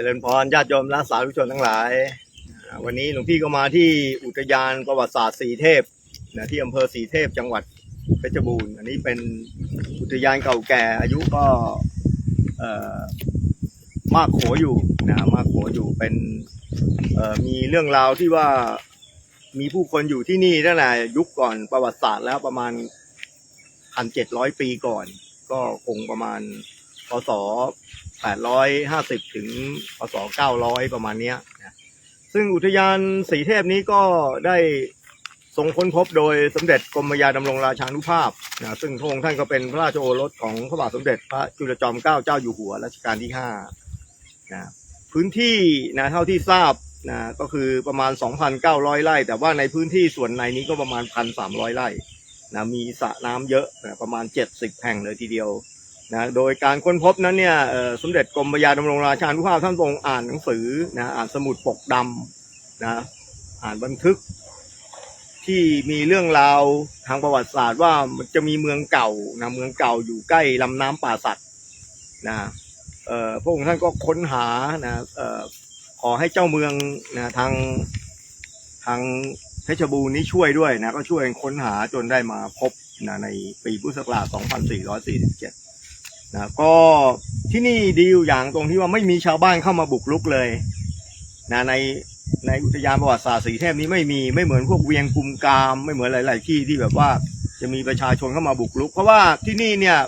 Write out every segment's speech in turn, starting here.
จริญพรญาติโยมและสาธุชนทั้งหลาย วันนี้หลวงพี่ก็มาที่อุทยานประวัติศาสตร์สีเทพนะที่อำเภอสีเทพจังหวัดเพชรบูรณ์ อันนี้เป็นอุทยานเก่าแก่อายุก็มากโขอยู่นะมากโขอยู่เป็นมีเรื่องราวที่ว่ามีผู้คนอยู่ที่นี่ตั้งแต่ยุคก่อนประวัติศาสตร์แล้วประมาณพันเจ็ดร้อยปีก่อน ก็คงประมาณพศ แปดร้อยห้าสิบถึงพศเก้าร้อยประมาณเนี้ยนะซึ่งอุทยานสีเทพนี้ก็ได้ทรงค้นพบโดยสมเด็จกรมยาดำรงราชานุภาพนะซึ่งพระองค์ท่านก็เป็นพระราชโอรสของพระบาทสมเด็จพระจุลจอมเกล้าเจ้าอยู่หัวรัชกาลที่ห้านะพื้นที่นะเท่าที่ทราบนะก็คือประมาณ 2,900 ไร่ แต่ว่าในพื้นที่ส่วนในนี้ก็ประมาณ 1,300 ไร่นะมีสระน้ำเยอะนะประมาณ 70 แห่งเลยทีเดียว นะโดยการค้นพบนั้นเนี่ยสมเด็จกรมพระยาดำรงราชานุภาพท่านทรงอ่านหนังสือนะอ่านสมุดปกดำนะอ่านบันทึกที่มีเรื่องราวทางประวัติศาสตร์ว่ามันจะมีเมืองเก่านะเมืองเก่าอยู่ใกล้ลำน้ำป่าสักนะเอ่อพระองค์ท่านก็ค้นหานะเอ่อขอให้เจ้าเมืองนะทางทางเพชรบูรณ์นี้ช่วยด้วยนะก็ช่วยค้นหาจนได้มาพบนะในปีพุทธศักราช 2447 นะก็ที่นี่ดีอยู่อย่างตรงที่ว่าไม่มีชาวบ้านเข้ามาบุกรุกเลยนะในในอุทยานประวัติศาสตร์สีเทพนี้ไม่มีไม่เหมือนพวกเวียงกุมกาม ไม่เหมือนหลาย ๆ ที่ที่แบบว่าจะมีประชาชนเข้ามาบุกรุก เพราะว่าที่นี่เนี่ย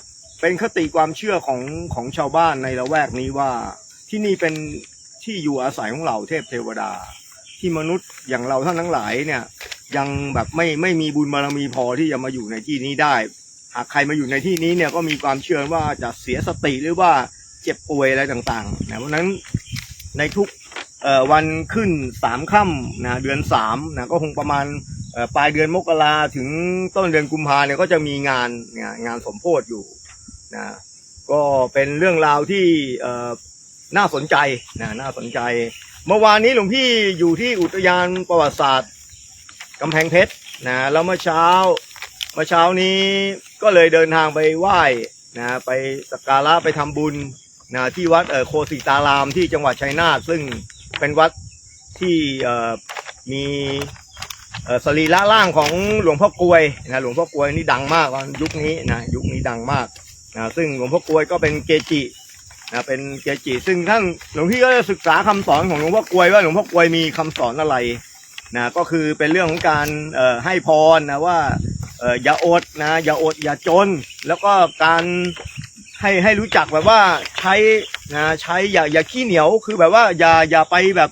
เป็นคติความเชื่อของของชาวบ้านในละแวกนี้ว่าที่นี่เป็นที่อยู่อาศัยของเหล่าเทพเทวดา ที่มนุษย์อย่างเราท่านทั้งหลายเนี่ยยังแบบไม่ไม่มีบุญบารมีพอที่จะมาอยู่ในที่นี้ได้ หากใครมาอยู่ในที่นี้เนี่ยก็มีความเชื่อว่าจะเสียสติหรือว่าเจ็บป่วยอะไรต่างๆนะเพราะนั้นในทุกวันขึ้นสามค่ำนะเดือนสามนะก็คงประมาณปลายเดือนมกราถึงต้นเดือนกุมภาเนี่ยก็จะมีงานงานงานสมโพธิอยู่นะก็เป็นเรื่องราวที่น่าสนใจนะน่าสนใจ เมื่อวานนี้หลวงพี่อยู่ที่อุทยานประวัติศาสตร์กำแพงเพชรนะแล้วเมื่อเช้าเมื่อเช้านี้ ก็เลยเดินทางไปไหว้นะไปสักการะไปทำบุญนะที่วัดเออโคสิตารามที่จังหวัดชัยนาทซึ่งเป็นวัดที่เอ่อมีเออสรีระร่างของหลวงพ่อกลวยนะหลวงพ่อกลวยนี่ดังมากตอนยุคนี้นะยุคนี้ดังมากนะซึ่งหลวงพ่อกลวยก็เป็นเกจินะเป็นเกจิซึ่งท่านหลวงพี่ก็จะศึกษาคำสอนของหลวงพ่อกลวยว่าหลวงพ่อกลวยมีคำสอนอะไรนะก็คือเป็นเรื่องของการเอ่อให้พรนะว่า อออย่าอดนะอย่าอดอย่าจน แล้วก็การให้ให้รู้จักแบบว่าใช้นะใช้อย่าอย่าขี้เหนียวคือแบบว่าอย่าอย่าไปแบบ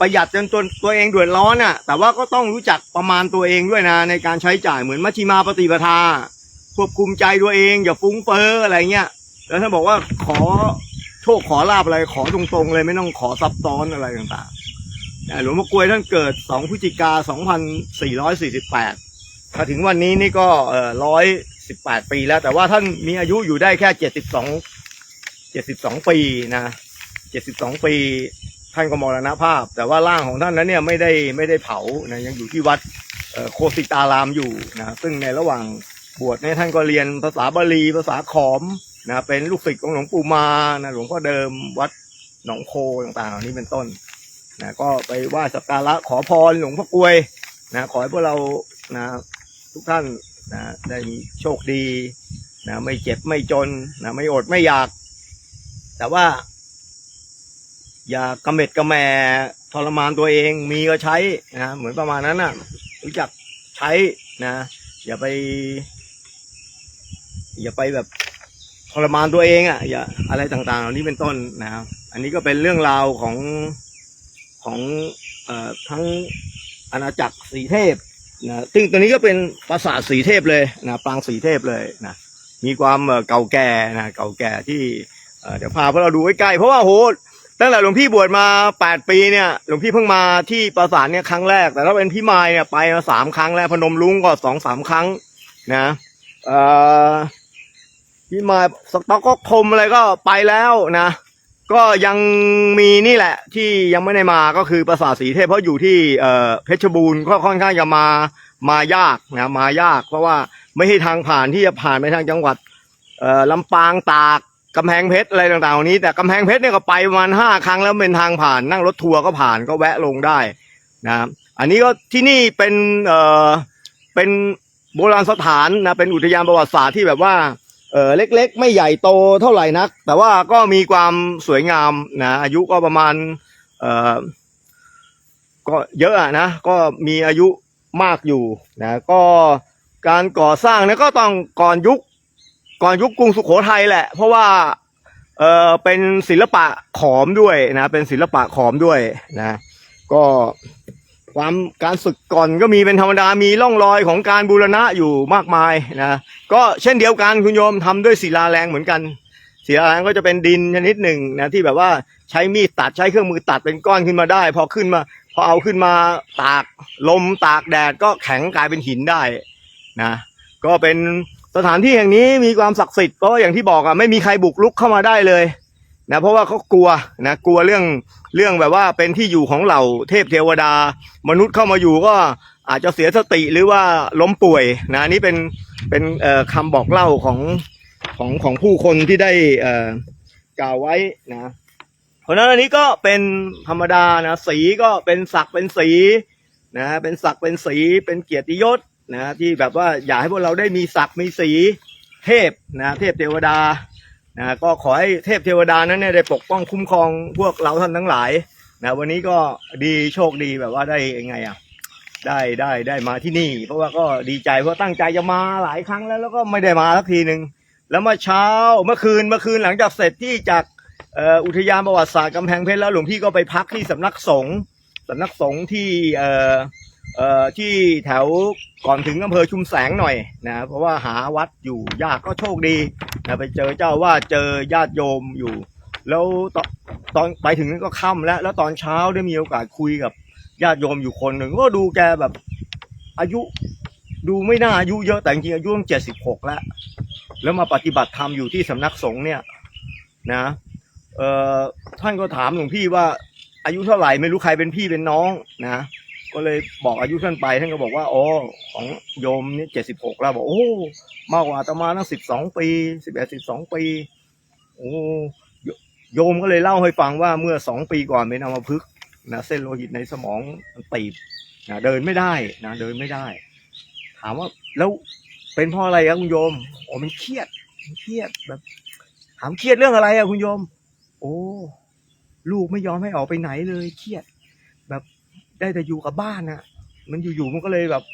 ประหยัดจนตัวตัวเองเดือดร้อนอะ แต่ว่าก็ต้องรู้จักประมาณตัวเองด้วยนะ ในการใช้จ่ายเหมือนมัชฌิมาปฏิปทา ควบคุมใจตัวเอง อย่าฟุ้งเฟ้ออะไรเงี้ยแล้วถ้าบอกว่าขอโชคขอลาบอะไรขอตรงๆเลยไม่ต้องขอซับซ้อนอะไรต่างๆหลวงพ่อกลวยท่านเกิด 2 พฤศจิกา 2448 ถ้าถึงวันนี้นี่ก็เอ่อร้อยสิบแปดปีแล้ว แต่ว่าท่านมีอายุอยู่ได้แค่เจ็ดสิบสองเจ็ดสิบสองปีนะเจ็ดสิบสองปี ท่านก็มรณภาพ แต่ว่าร่างของท่านนั้นเนี่ยไม่ได้ไม่ได้เผานะยังอยู่ที่วัดโคสิตารามอยู่นะซึ่งในระหว่างบวชเนี่ยท่านก็เรียนภาษาบาลีภาษาขอมนะเป็นลูกศิษย์ของหลวงปู่มานะหลวงพ่อเดิมวัดหนองโพต่างๆเหล่านี้เป็นต้นนะก็ไปไหว้สักการะขอพรหลวงพ่อกลวยนะขอให้พวกเรานะ ทุกท่านนะได้มีโชคดีนะไม่เจ็บไม่จนนะไม่อดไม่อยาก แต่ว่า อย่ากระเม็ดกระแมทรมานตัวเองมีก็ใช้นะเหมือนประมาณนั้นน่ะรู้จักใช้นะอย่าไป อย่าไปแบบทรมานตัวเองอะอย่าอะไรต่างๆเหล่านี้เป็นต้นนะครับอันนี้ก็เป็นเรื่องราวของของอทั้งอาณาจักรสีเทพ นะซึ่งตัวนี้ก็เป็นปราสาทสีเทพเลยนะปางสีเทพเลยนะมีความเก่าแก่นะเก่าแก่ที่เดี๋ยวพาพวกเราดูใกล้ๆเพราะว่าโหตั้งแต่หลวงพี่บวชมาแปดปีเนี่ยหลวงพี่เพิ่งมาที่ปราสาทเนี่ยครั้งแรก แต่ถ้าเป็นพี่มายเนี่ยไปมาสามครั้งแล้วพนมรุ้งก็สองสามครั้งนะพี่มายสต็อกก็คมอะไรก็ไปแล้วนะ ก็ยังมีนี่แหละ ที่ยังไม่ได้มาก็คือปราสาทสีเทพเพราะอยู่ที่เอ่อเพชรบูรณ์ก็ค่อนข้างจะมามายากนะมายาก เพราะว่าไม่ให้ทางผ่านที่จะผ่านไปทางจังหวัดเอ่อลำปางตากกำแพงเพชรอะไรต่างๆเหล่านี้ แต่กำแพงเพชรเนี่ยก็ไปประมาณห้าครั้งแล้วเป็นทางผ่านนั่งรถทัวร์ก็ผ่านก็แวะลงได้นะครับอันนี้ก็ที่นี่เป็นเอ่อเป็นโบราณสถานนะเป็นอุทยานประวัติศาสตร์ที่แบบว่า เออเล็กๆ ไม่ใหญ่โตเท่าไหร่นัก แต่ว่าก็มีความสวยงามนะอายุก็ประมาณเออก็เยอะอะนะก็มีอายุมากอยู่นะก็การก่อสร้างเนี่ยก็ต้องก่อนยุคก่อนยุคกรุงสุโขทัยแหละ เพราะว่าเออเป็นศิลปะขอมด้วยนะเป็นศิลปะขอมด้วยนะก็ ความการศึกก่อนก็มีเป็นธรรมดามีร่องรอยของการบูรณะอยู่มากมายนะก็เช่นเดียวกันคุณโยมทำด้วยศิลาแรงเหมือนกันศิลาแรงก็จะเป็นดินชนิดหนึ่งนะที่แบบว่าใช้มีดตัดใช้เครื่องมือตัดเป็นก้อนขึ้นมาได้ พอขึ้นมาพอเอาขึ้นมาตากลมตากแดดก็แข็งกลายเป็นหินได้นะก็เป็นสถานที่แห่งนี้มีความศักดิ์สิทธิ์เพราะอย่างที่บอกอะไม่มีใครบุกลุกเข้ามาได้เลย นะเพราะว่าเขากลัวนะกลัวเรื่องเรื่องแบบว่าเป็นที่อยู่ของเหล่าเทพเทวดา มนุษย์เข้ามาอยู่ก็อาจจะเสียสติหรือว่าล้มป่วยนะนนี้เป็นเป็นคำบอกเล่าของของของผู้คนที่ได้กล่าวไว้นะเพราะฉะนั้นอันนี้ก็เป็นธรรมดานะสีก็เป็นศักเป็นสีนะเป็นศักเป็นสีเป็นเกียรติยศนะที่แบบว่าอยากให้พวกเราได้มีศักมีสีเทพนะเทพเทวดา นะก็ขอให้เทพเทวดานั้นเนี่ยได้ปกป้องคุ้มครองพวกเราท่านทั้งหลายนะวันนี้ก็ดีโชคดีแบบว่าได้ยังไงอะได้ได้ได้มาที่นี่ เพราะว่าก็ดีใจเพราะตั้งใจจะมาหลายครั้งแล้วแล้วก็ไม่ได้มาสักทีหนึ่งแล้วเมื่อเช้าเมื่อคืนเมื่อคืนหลังจากเสร็จที่จากอุทยานประวัติศาสตร์กำแพงเพชรแล้วหลวงพี่ก็ไปพักที่สำนักสงฆ์สำนักสงฆ์ที่ เอ่อที่แถวก่อนถึงอำเภอชุมแสงหน่อยนะเพราะว่าหาวัดอยู่ยากก็โชคดีนะไปเจอเจ้าว่าเจอญาติโยมอยู่ แล้วตอนตอนไปถึงนั้นก็ค่ำแล้ว แล้วตอนเช้าได้มีโอกาสคุยกับญาติโยมอยู่คนหนึ่งก็ดูแกแบบอายุดูไม่น่าอายุเยอะแต่จริงอายุตั้งเจ็ดสิบหกแล้ว แล้วมาปฏิบัติธรรมอยู่ที่สำนักสงฆ์เนี่ยนะเอ่อท่านก็ถามหลวงพี่ว่าอายุเท่าไหร่ไม่รู้ใครเป็นพี่เป็นน้องนะ ก็เลยบอกอายุท่านไปท่านก็บอกว่าอ๋อของโยมนี่เจ็ดสิบหกแล้วบอกโอ้มากกว่าอาตมาตั้งสิบสองปีสิบเอ็ดสิบสองปีโอ้โยมก็เลยเล่าให้ฟังว่าเมื่อสองปีก่อนเป็นอัมพฤกษ์นะเส้นโลหิตในสมองมันตีบนะเดินไม่ได้นะเดินไม่ได้ ถามว่าแล้วเป็นเพราะอะไรครับคุณโยมโอ้มันเครียดมันเครียดแบบ ถามเครียดเรื่องอะไรอะคุณโยม โอ้ลูกไม่ยอมให้ออกไปไหนเลยเครียด แบบ ได้แต่อยู่กับบ้านนะมันอยู่ๆมันก็เลยแบบ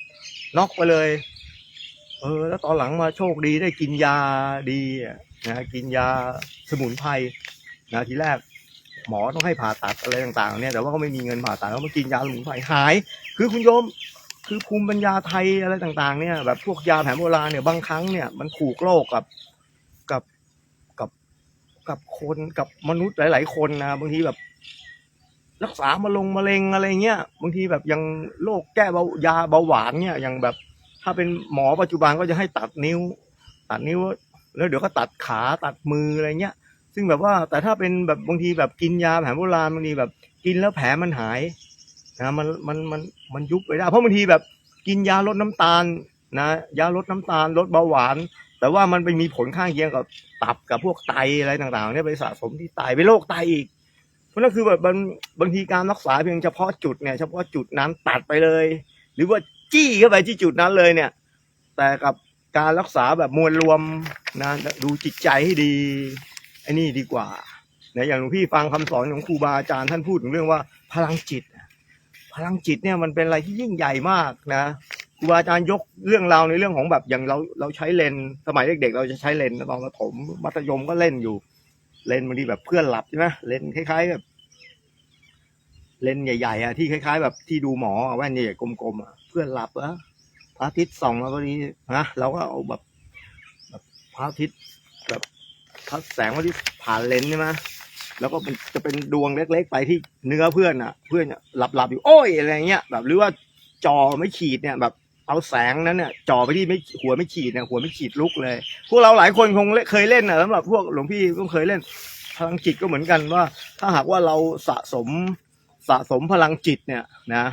น็อกไปเลย เออ แล้วตอนหลังมาโชคดีได้กินยาดีนะกินยาสมุนไพรนะทีแรกหมอต้องให้ผ่าตัดอะไรต่างๆเนี่ยแต่ว่าก็ไม่มีเงินผ่าตัดแล้วมากินยาสมุนไพรหาย คือคุณโยมคือภูมิปัญญาไทยอะไรต่างๆ เนี่ยแบบพวกยาแผนโบราณเนี่ยบางครั้งเนี่ยมันถูกโรคกับกับกับกับคนกับมนุษย์หลาย ๆ คนนะบางทีแบบ รักษามะลงมะเร็งอะไรเงี้ยบางทีแบบยังโรคแก้เบายาเบาหวานเนี่ยอย่างแบบ ถ้าเป็นหมอปัจจุบันก็จะให้ตัดนิ้ว ตัดนิ้ว แล้วเดี๋ยวก็ตัดขาตัดมืออะไรเงี้ย ซึ่งแบบว่าแต่ถ้าเป็นแบบบางทีแบบกินยาแผนโบราณบางทีแบบกินแล้วแผลมันหายนะมันมันมันมันยุบไปได้ เพราะบางทีแบบกินยาลดน้ำตาลนะยาลดน้ำตาลลดเบาหวาน แต่ว่ามันไปมีผลข้างเคียงกับตับกับพวกไตอะไรต่างๆเนี่ยไปสะสมที่ไตไปโรคไตอีก เพราะนั่นคือแบบบางบางทีการรักษาเพียงเฉพาะจุดเนี่ยเฉพาะจุดนั้นตัดไปเลย หรือว่าจี้เข้าไปที่จุดนั้นเลยเนี่ย แต่กับการรักษาแบบมวลรวมนะดูจิตใจให้ดีไอ้นี่ดีกว่านะอย่างหลวงพี่ฟังคำสอนของครูบาอาจารย์ท่านพูดถึงเรื่องว่าพลังจิต พลังจิตเนี่ยมันเป็นอะไรที่ยิ่งใหญ่มากนะครูบาอาจารย์ยกเรื่องราวในเรื่องของแบบอย่างเราเราใช้เลนสมัยเด็กๆ เราจะใช้เลนตอนประถมมัธยมก็เล่นอยู่ เลนบางทีแบบเพื่อนหลับใช่ไหมเลนคล้าย ๆ แบบ เลนใหญ่ๆอะที่คล้ายๆ แบบที่ดูหมอแว่นใหญ่ๆกลมๆอะเพื่อนหลับอะพระอาทิตย์ส่องมาพอดีนะเราก็เอาแบบแบบพระอาทิตย์แบบพระแสงพระอาทิตย์ผ่านเลนใช่ไหมแล้วก็มันจะเป็นดวงเล็ก ๆ ไปที่เนื้อเพื่อนอะ เพื่อนหลับๆอยู่โอ้ยอะไรเงี้ยแบบหรือว่าจอไม่ขีดเนี่ยแบบ เอาแสงนั้นเนี่ยจ่อไปที่ไม่หัวไม่ขีดเนี่ยหัวไม่ขีดลุกเลย พวกเราหลายคนคงเคยเล่นนะสำหรับพวกหลวงพี่ก็เคยเล่น พลังจิตก็เหมือนกันว่า ถ้าหากว่าเราสะสมสะสมพลังจิตเนี่ยนะ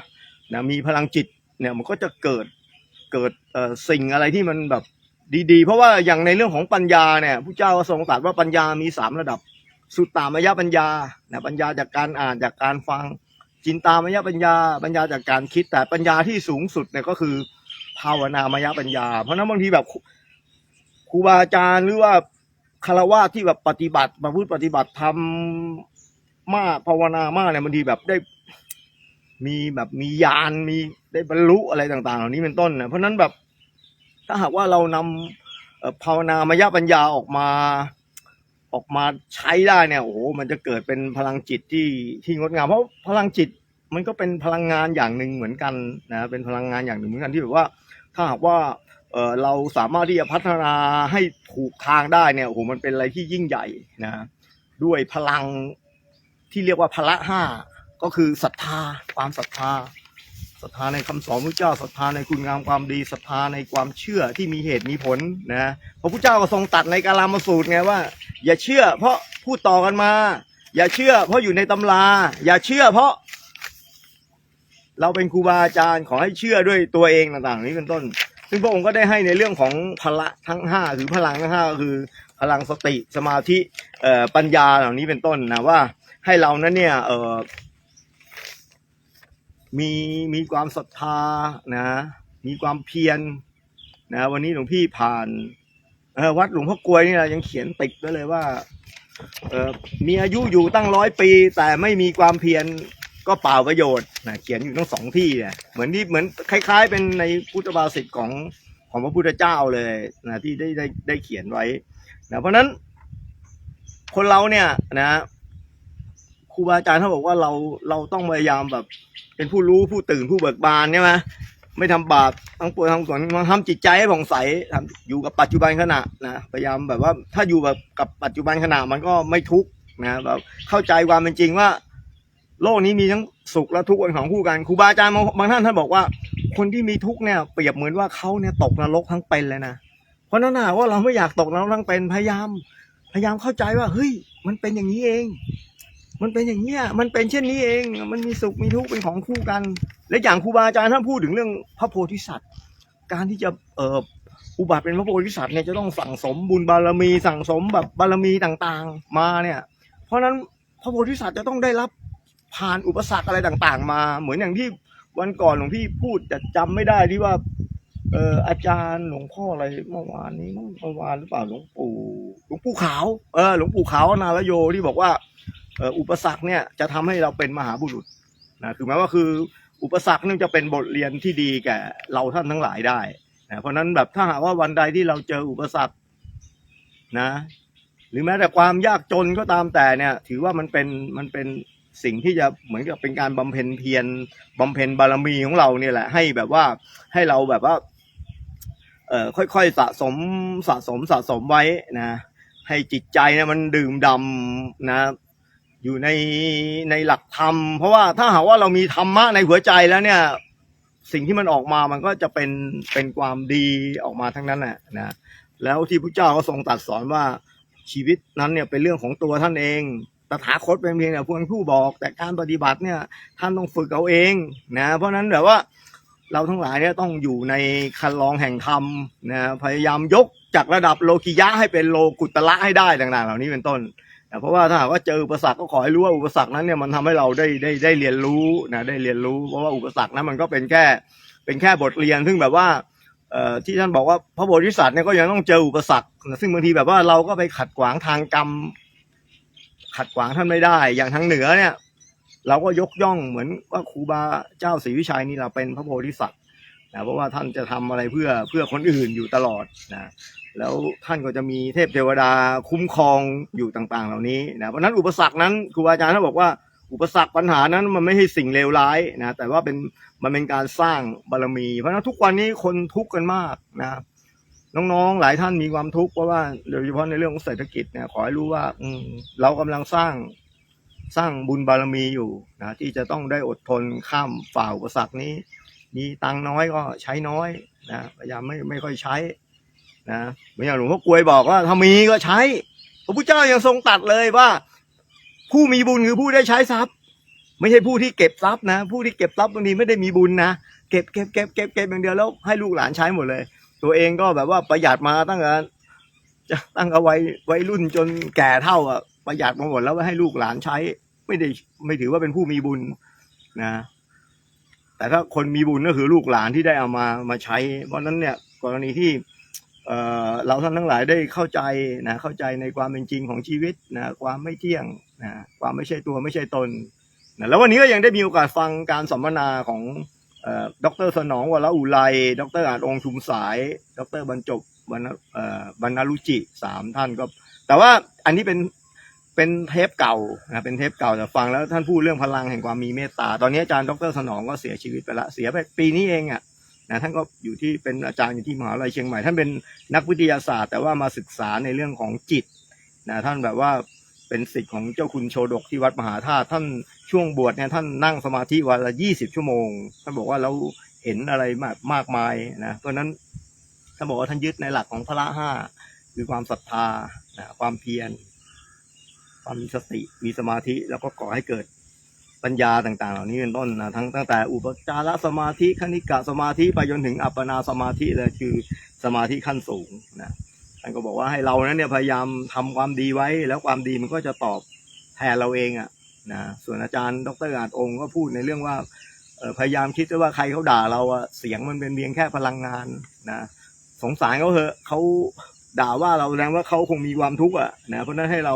นะมีพลังจิตเนี่ยมันก็จะเกิดเกิดสิ่งอะไรที่มันแบบดีๆ เพราะว่าอย่างในเรื่องของปัญญาเนี่ยผู้เจ้าทรงตรัสว่าปัญญามีสามระดับ สุตตามยปัญญานะปัญญาจากการอ่านจากการฟังจินตามยปัญญาปัญญาจากการคิดแต่ปัญญาที่สูงสุดเนี่ยก็คือ ภาวนามยปัญญา เพราะนั้นบางทีแบบครูบาอาจารย์หรือว่าคารวะที่แบบปฏิบัติประพฤติปฏิบัติทำมากภาวนามากเนี่ยบางทีแบบได้มีแบบมียานมีได้บรรลุอะไรต่าง ๆ เหล่านี้เป็นต้นนะเพราะนั้นแบบ ถ้าหากว่าเรานำภาวนามยปัญญาออกมาออกมาใช้ได้เนี่ยโอ้โหมันจะเกิดเป็นพลังจิตที่ที่งดงามเพราะพลังจิตมันก็เป็นพลังงานอย่างหนึ่งเหมือนกันนะเป็นพลังงานอย่างหนึ่งเหมือนกันที่แบบว่า ถ้าหากว่าเเราสามารถที่จะพัฒนาให้ถูกทางได้เนี่ยโอ้โหมันเป็นอะไรที่ยิ่งใหญ่นะด้วยพลังที่เรียกว่าพละห้าก็คือศรัทธาความศรัทธาศรัทธาในคำสอนพระเจ้าศรัทธาในคุณงามความดีศรัทธาในความเชื่อที่มีเหตุมีผลนะพระพุทธเจ้าก็ทรงตัดในกาลามสูตรไงว่า อย่าเชื่อเพราะพูดต่อกันมา อย่าเชื่อเพราะอยู่ในตำรา อย่าเชื่อเพราะ เราเป็นครูบาอาจารย์ขอให้เชื่อด้วยตัวเองต่างๆ นี้เป็นต้น ซึ่งพระองค์ก็ได้ให้ในเรื่องของพละทั้งห้าหรือพลังทั้งห้าก็คือ พลังสติสมาธิปัญญาเหล่านี้เป็นต้นนะว่าให้เรานั้นเนี่ยมีมีความศรัทธานะ มีความเพียรนะ วันนี้หลวงพี่ผ่านวัดหลวงพ่อกลวยนี่เรายังเขียนติดไว้เลยว่ามีอายุอยู่ตั้งร้อยปี แต่ไม่มีความเพียร ก็เปล่าประโยชน์นะเขียนอยู่ทั้งสองที่เนี่ยเหมือนที่เหมือนคล้าย ๆ เป็นในพุทธภาษิตของของพระพุทธเจ้าเลยนะที่ได้ได้ได้เขียนไว้นะเพราะนั้น คนเราเนี่ยนะครูบาอาจารย์เขาบอกว่าเราเราต้องพยายามแบบ เป็นผู้รู้ผู้ตื่นผู้เบิกบานใช่ไหมไม่ทำบาปทั้งปวงทั้งสวนมันทำจิตใจให้ผ่องใสทำอยู่กับปัจจุบันขณะนะพยายามแบบว่าถ้าอยู่แบบกับปัจจุบันขณะมันก็ไม่ทุกข์นะแบบเข้าใจความเป็นจริงว่า โลกนี้มีทั้งสุขและทุกข์เป็นของคู่กันครูบาอาจารย์บางท่านท่านบอกว่า คนที่มีทุกข์เนี่ยเปรียบเหมือนว่าเขาเนี่ยตกนรกทั้งเป็นเลยนะเพราะนั้นนะว่าเราไม่อยากตกนรกทั้งเป็นพยายาม พยายามเข้าใจว่าเฮ้ยมันเป็นอย่างนี้เอง มันเป็นอย่างเนี้ยมันเป็นเช่นนี้เอง มันมีสุขมีทุกข์เป็นของคู่กัน และอย่างครูบาอาจารย์ท่านพูดถึงเรื่องพระโพธิสัตว์ การที่จะเอ่ออุบัติเป็นพระโพธิสัตว์เนี่ยจะต้องสั่งสมบุญบารมีสั่งสมแบบบารมีต่างๆ มาเนี่ย เพราะฉะนั้นพระโพธิสัตว์จะต้องได้รับ ผ่านอุปสรรคอะไรต่าง ๆ มา เหมือนอย่างที่วันก่อนหลวงพี่พูดแต่จำไม่ได้ที่ว่าเอออาจารย์หลวงพ่ออะไรเมื่อวานนี้เมื่อวานหรือเปล่าหลวงปู่หลวงปู่ขาวเออหลวงปู่ขาวนาลโยที่บอกว่าเอออุปสรรคเนี่ยจะทำให้เราเป็นมหาบุรุษนะคือหมายว่าคืออุปสรรคนี่จะเป็นบทเรียนที่ดีแก่เราท่านทั้งหลายได้นะเพราะฉะนั้นแบบถ้าหากว่าวันใดที่เราเจออุปสรรคนะ หรือแม้แต่ความยากจนก็ตามแต่เนี่ย ถือว่ามันเป็นมันเป็น สิ่งที่จะเหมือนกับเป็นการบำเพ็ญเพียรบำเพ็ญบารมีของเราเนี่ยแหละ ให้แบบว่าให้เราแบบว่าเอ่อค่อยๆสะสมสะสมสะสมไว้นะให้จิตใจเนี่ยมันดื่มดำนะอยู่ในในหลักธรรม เพราะว่าถ้าหากว่าเรามีธรรมะในหัวใจแล้วเนี่ย สิ่งที่มันออกมามันก็จะเป็นเป็นความดีออกมาทั้งนั้นแหละนะแล้วที่พระเจ้าก็ทรงตรัสสอนว่าชีวิตนั้นเนี่ยเป็นเรื่องของตัวท่านเอง ถาคตเป็นเพียงแต่ผู้เป็นผู้บอก แต่การปฏิบัติเนี่ยท่านต้องฝึกเอาเองนะเพราะฉะนั้นแบบว่าเราทั้งหลายเนี่ยต้องอยู่ในคันลองแห่งธรรมนะพยายามยกจากระดับโลกิยะให้เป็นโลกุตละให้ได้ต่างๆ เหล่านี้เป็นต้นนะเพราะว่าถ้าหากว่าเจออุปสรรคก็ขอให้รู้ว่าอุปสรรคนั้นเนี่ยมันทำให้เราได้ได้ได้เรียนรู้นะได้เรียนรู้ เพราะว่าอุปสรรคนั้นมันก็เป็นแค่เป็นแค่บทเรียนซึ่งแบบว่าที่ท่านบอกว่าพระโพธิสัตว์เนี่ยก็ยังต้องเจออุปสรรคนะซึ่งบางทีแบบว่าเราก็ไปขัดขวางทางกรรม ขัดขวางท่านไม่ได้ อย่างทางเหนือเนี่ย เราก็ยกย่องเหมือนว่าครูบาเจ้าศรีวิชัยนี่เราเป็นพระโพธิสัตว์นะเพราะว่าท่านจะทำอะไรเพื่อเพื่อคนอื่นอยู่ตลอดนะแล้วท่านก็จะมีเทพเทวดาคุ้มครองอยู่ต่างๆ เหล่านี้นะเพราะนั้นอุปสรรคนั้นครูอาจารย์ท่านบอกว่าอุปสรรคปัญหานั้นมันไม่ใช่สิ่งเลวร้ายนะแต่ว่าเป็นมันเป็นการสร้างบารมี เพราะฉะนั้นทุกวันนี้คนทุกข์กันมากนะ น้องๆ หลายท่านมีความทุกข์เพราะว่าโดยเฉพาะในเรื่องของเศรษฐกิจเนี่ยขอให้รู้ว่า อืเรากำลังสร้างสร้างบุญบารมีอยู่นะที่จะต้องได้อดทนข้ามฝ่าอุปสรรคนี้ มีตังค์น้อยก็ใช้น้อยนะพยายามไม่ไม่ค่อยใช้นะเหมือนอย่างหลวงพ่อกลวยบอกว่าถ้ามีก็ใช้ พระพุทธเจ้ายังทรงตัดเลยว่า ผู้มีบุญคือผู้ได้ใช้ทรัพย์ ไม่ใช่ผู้ที่เก็บทรัพย์นะ ผู้ที่เก็บทรัพย์บางทีไม่ได้มีบุญนะเก็บเก็บเก็บเก็บเก็บอย่างเดียวแล้วให้ลูกหลานใช้หมดเลย ตัวเองก็แบบว่าประหยัดมาตั้งแต่จะตั้งแต่วัยวัยรุ่นจนแก่เท่าอะประหยัดมาหมดแล้วไว้ให้ลูกหลานใช้ ไม่ได้ไม่ถือว่าเป็นผู้มีบุญนะ แต่ถ้าคนมีบุญก็คือลูกหลานที่ได้เอามามาใช้ เพราะนั้นเนี่ยกรณีที่เอ่อเราท่านทั้งหลายได้เข้าใจนะเข้าใจในความเป็นจริงของชีวิตนะความไม่เที่ยงนะความไม่ใช่ตัวไม่ใช่ตนนะแล้ววันนี้ก็ยังได้มีโอกาสฟังการสัมมนาของ ดรสนองวรอุไรดรอาจองชุมสาย ดรบรรจบบรรบรรณรุจิสามท่านก็ แต่ว่าอันนี้เป็นเป็นเทปเก่านะเป็นเทปเก่าแต่ฟังแล้วท่านพูดเรื่องพลังแห่งความมีเมตตา ตอนนี้อาจารย์ดรสนองก็เสียชีวิตไปละเสียไปปีนี้เองอะนะท่านก็อยู่ที่เป็นอาจารย์อยู่ที่มหาวิทยาลัยเชียงใหม่ท่านเป็นนักวิทยาศาสตร์ แต่ว่ามาศึกษาในเรื่องของจิตนะท่านแบบว่า เป็นศิษย์ของเจ้าคุณโชดกที่วัดมหาธาตุท่านช่วงบวชเนี่ยท่านนั่งสมาธิวันละยี่สิบชั่วโมง ท่านบอกว่าเราเห็นอะไรมากมากมายนะเพราะฉะนั้นท่านบอกว่าท่านยึดในหลักของพระห้าคือความศรัทธานะความเพียรความมีสติมีสมาธิแล้วก็ก่อให้เกิดปัญญาต่าง ๆ เหล่านี้เป็นต้นนะทั้งตั้งแต่อุปจารสมาธิคณิกะสมาธิไปจนถึงอัปปนาสมาธิเลยคือสมาธิขั้นสูงนะ ท่านก็บอกว่าให้เรานั้นเนี่ยพยายามทำความดีไว้ แล้วความดีมันก็จะตอบแทนเราเองอะนะส่วนอาจารย์ดรอาจองค์ก็พูดในเรื่องว่าพยายามคิดว่าใครเขาด่าเราอะเสียงมันเป็นเพียงแค่พลังงานนะสงสารเขาเถอะเขาด่าว่าเราแสดงว่าเขาคงมีความทุกข์อะนะเพราะนั้นให้เรา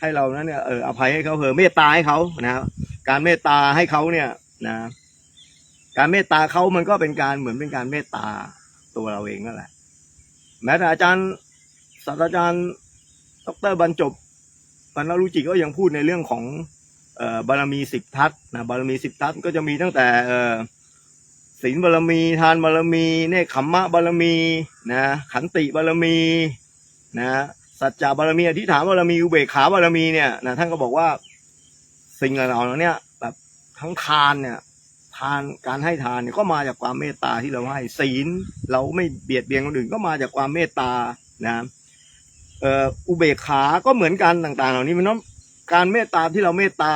ให้เรานั้นเนี่ยเอออภัยให้เขาเถอะเมตตาให้เขานะการเมตตาให้เขาเนี่ยนะ การเมตตาเขามันก็เป็นการเหมือนเป็นการเมตตาตัวเราเองนั่นแหละแม้แต่อาจารย์ ศาสตราจารย์ดรบรรจบบรรณรุจิก็ยังพูดในเรื่องของออบารมีสิบทัศนะบารมีสิบทัศก็จะมีตั้งแต่ศีลบารมีทานบารมีเนคขมมะบารมีนะขันติบารมีนะสัจจะบารมีอธิษฐานบารมีอุเบกขาบารมีเนี่ยนะท่านก็บอกว่าสิ่งเหล่านี้เนี่ยแบบทั้งทานเนี่ยทานการให้ทานเนี่ยก็มาจากความเมตตาที่เราให้ศีล เราไม่เบียดเบียนคนอื่นก็มาจากความเมตตานะ อุเบกขาก็เหมือนกันต่างๆ เหล่านี้มันต้องการเมตตาที่เราเมตตา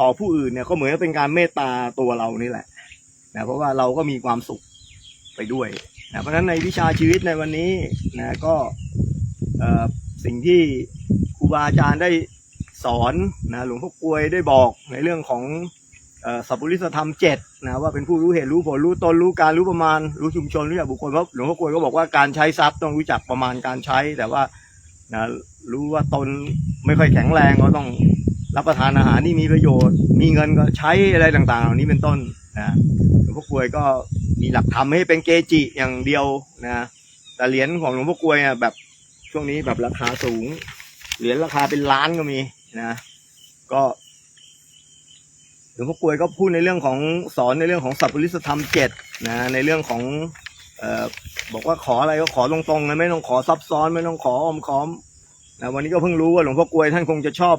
ต่อผู้อื่นเนี่ย ก็เหมือนเป็นการเมตตาตัวเรานี่แหละนะเพราะว่าเราก็มีความสุขไปด้วยนะเพราะฉะนั้นในวิชาชีวิตในวันนี้นะก็สิ่งที่ครูบาอาจารย์ได้สอนนะหลวงพ่อกลวยได้บอกในเรื่องของสัพพุริสธรรมเจ็ดนะว่าเป็นผู้รู้เหตุรู้ผลรู้ตนรู้การรู้ประมาณรู้ชุมชนรู้จักบุคคลเพราะหลวงพ่อกลวยก็บอกว่าการใช้ทรัพย์ต้องรู้จักประมาณการใช้ แต่ว่า นะรู้ว่าตนไม่ค่อยแข็งแรงก็ต้องรับประทานอาหารที่มีประโยชน์ มีเงินก็ใช้อะไรต่างๆ เหล่านี้เป็นต้นนะหลวงพ่อกลวยก็มีหลักธรรมให้เป็นเกจิอย่างเดียวนะแต่เหรียญของหลวงพ่อกลวยอะแบบช่วงนี้แบบราคาสูง เหรียญราคาเป็นล้านก็มีนะก็หลวงพ่อกลวยก็พูดในเรื่องของสอนในเรื่องของสัพพุริสธรรมเจ็ดนะในเรื่องของ บอกว่าขออะไรก็ขอตรงๆนะไม่ต้องขอซับซ้อนไม่ต้องขอออมค้อมนะวันนี้ก็เพิ่งรู้ว่าหลวงพ่อกลวยท่านคงจะชอบ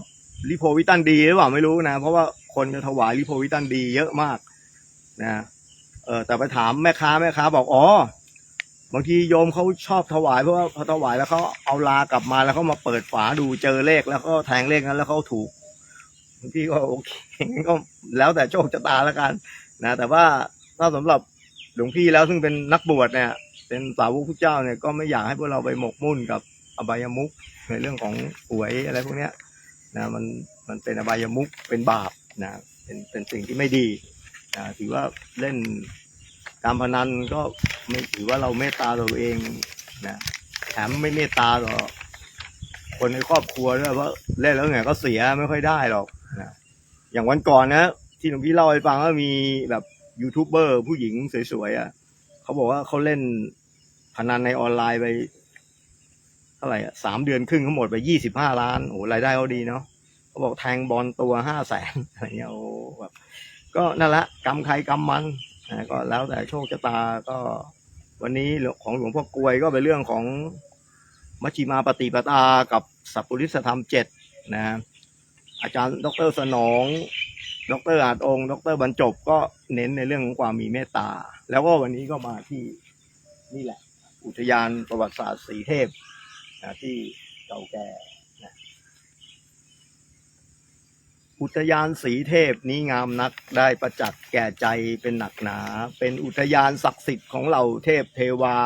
ลิโพวิตันดีหรือเปล่าไม่รู้นะ เพราะว่าคนจะถวายลิโพวิตันดีเยอะมากนะเออแต่ไปถามแม่ค้าแม่ค้าบอกอ๋อบางทีโยมเขาชอบถวายเพราะว่าพอถวายแล้วเขาเอาลากลับมาแล้วเขามาเปิดฝาดูเจอเลขแล้วก็แทงเลขนั้นแล้วเขาถูกบางทีก็โอเคก็แล้วแต่โชคชะตาแล้วกัน นะ แต่ว่าถ้าสำหรับ หลวงพี่แล้วซึ่งเป็นนักบวชเนี่ย เป็นสาวกพุทธเจ้าเนี่ยก็ไม่อยากให้พวกเราไปหมกมุ่นกับอบายมุขในเรื่องของหวยอะไรพวกเนี้ยนะมันมันเป็นอบายมุขเป็นบาปนะเป็นเป็นสิ่งที่ไม่ดีนะถือว่าเล่นการพนันก็ไม่ถือว่าเราเมตตาตัวเองนะแถมไม่เมตตาต่อคนในครอบครัวด้วยเพราะเล่นแล้วไงก็เสียไม่ค่อยได้หรอกนะอย่างวันก่อนนะที่หลวงพี่เล่าให้ฟังว่ามีแบบ ยูทูบเบอร์ผู้หญิงสวยๆอะเขาบอกว่าเขาเล่นพนันในออนไลน์ไปเท่าไหร่อะสามเดือนครึ่งเขาหมดไปยี่สิบห้าล้านโอ้รายได้เขาดีเนาะเขาบอกแทงบอลตัวห้าแสนอะไรเงี้ยโอ้แบบก็นั่นละกรรมใครกรรมมันนะก็แล้วแต่โชคชะตาก็ วันนี้ของหลวงพ่อกลวยก็เป็นเรื่องของมัชฌิมาปฏิปทากับสัพพุริสธรรมเจ็ดนะอาจารย์ดรสนอง ดรอาจองค์ดรบรรจบก็เน้นในเรื่องของความมีเมตตา แล้วก็วันนี้ก็มาที่นี่แหละ อุทยานประวัติศาสตร์สีเทพนะที่เก่าแก่นะอุทยานสีเทพนี้งามนักได้ประจักษ์แก่ใจเป็นหนักหนา เป็นอุทยานศักดิ์สิทธิ์ของเหล่าเทพเทวา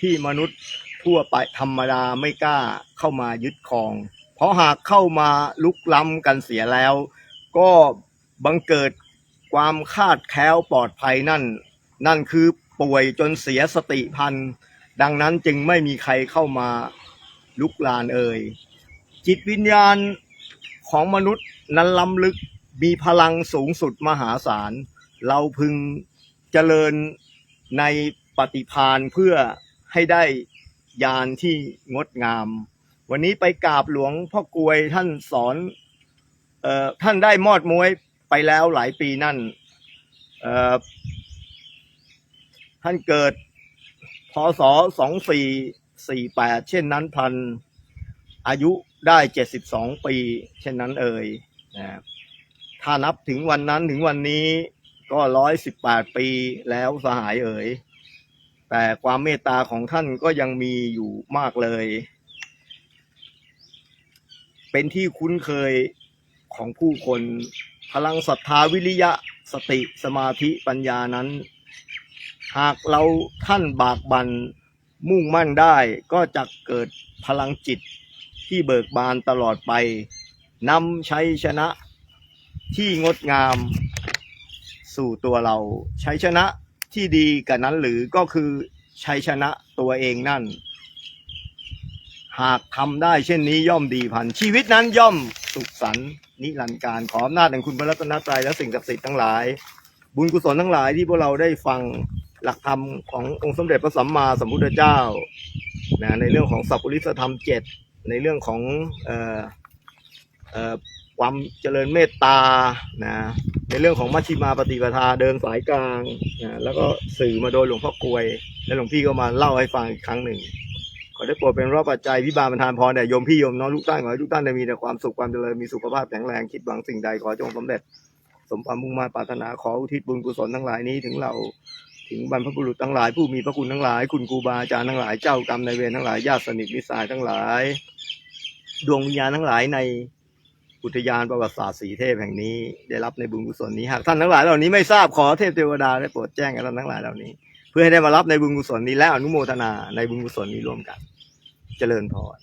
ที่มนุษย์ทั่วไปธรรมดาไม่กล้าเข้ามายึดครอง เพราะหากเข้ามาลุกล้ำกันเสียแล้ว ก็ บังเกิดความคาดแคล้วปลอดภัยนั่น นั่นคือป่วยจนเสียสติพันธ์ดังนั้นจึงไม่มีใครเข้ามาลุกลานเอ่ยจิตวิญญาณของมนุษย์นั้นล้ำลึกมีพลังสูงสุดมหาศาล เราพึงเจริญในปฏิพานเพื่อให้ได้ยานที่งดงาม วันนี้ไปกราบหลวงพ่อกลวยท่านสอนออท่านได้มอดมวย ไปแล้วหลายปีนั่นเอ่อท่านเกิดพศสองสี่สี่แปดเช่นนั้นพันอายุได้เจ็ดสิบสองปี เช่นนั้นเอ่ยนะถ้านับถึงวันนั้นถึงวันนี้ก็ร้อยสิบแปดปีแล้วสหายเอ่ยแต่ความเมตตาของท่านก็ยังมีอยู่มากเลย เป็นที่คุ้นเคยของผู้คน พลังศรัทธาวิริยะสติสมาธิปัญญานั้น หากเราท่านบากบันมุ่งมั่นได้ก็จะเกิดพลังจิตที่เบิกบานตลอดไปนำชัยชนะที่งดงามสู่ตัวเราชัยชนะที่ดีกันนั้นหรือก็คือชัยชนะตัวเองนั่น หากทำได้เช่นนี้ย่อมดีพันชีวิตนั้นย่อมสุขสันต์ นิรันดร์การขออำนาจแห่งคุณพระรัตนตรัยและสิ่งศักดิ์สิทธิ์ทั้งหลาย บุญกุศลทั้งหลายที่พวกเราได้ฟังหลักธรรมขององค์สมเด็จพระสัมมาสัมพุทธเจ้านะในเรื่องของสัพพุริสธรรมเจ็ดในเรื่องของเอ่อเอ่อความเจริญเมตตานะในเรื่องของมัชฌิมาปฏิปทาเดินสายกลางนะแล้วก็สื่อมาโดยหลวงพ่อกลวย และหลวงพี่ก็มาเล่าให้ฟังอีกครั้งหนึ่ง ขอได้โปรดเป็นรอบปัจจัยพิบาลประทานพรแด่โยมพี่โยมน้องทุกท่านขอให้ทุกท่านได้มีแต่ความสุขความเจริญมีสุขภาพแข็งแรงคิดหวังสิ่งใดขอจงสำเร็จ สมความมุ่งมั่ปรารถนาขออุทิศบุญกุศลทั้งหลายนี้ถึงเราถึงบรรพบุรุษทั้งหลาย ผู้มีพระคุณทั้งหลาย คุณครูบาอาจารย์ทั้งหลายเจ้ากรรมนายเวรทั้งหลายญาติสนิทมิตรสายทั้งหลาย ดวงวิญญาณทั้งหลายในอุทยานประวัติศาสตร์สีเทพแห่งนี้ ได้รับในบุญกุศลนี้หากท่านทั้งหลายเหล่านี้ไม่ทราบขอเทพเทวดาได้โปรดแจ้งกับท่านทั้งหลายเหล่านี้ เพื่อให้ได้มารับในบุญกุศลนี้และอนุโมทนาในบุญกุศลนี้ร่วมกัน เจริญพร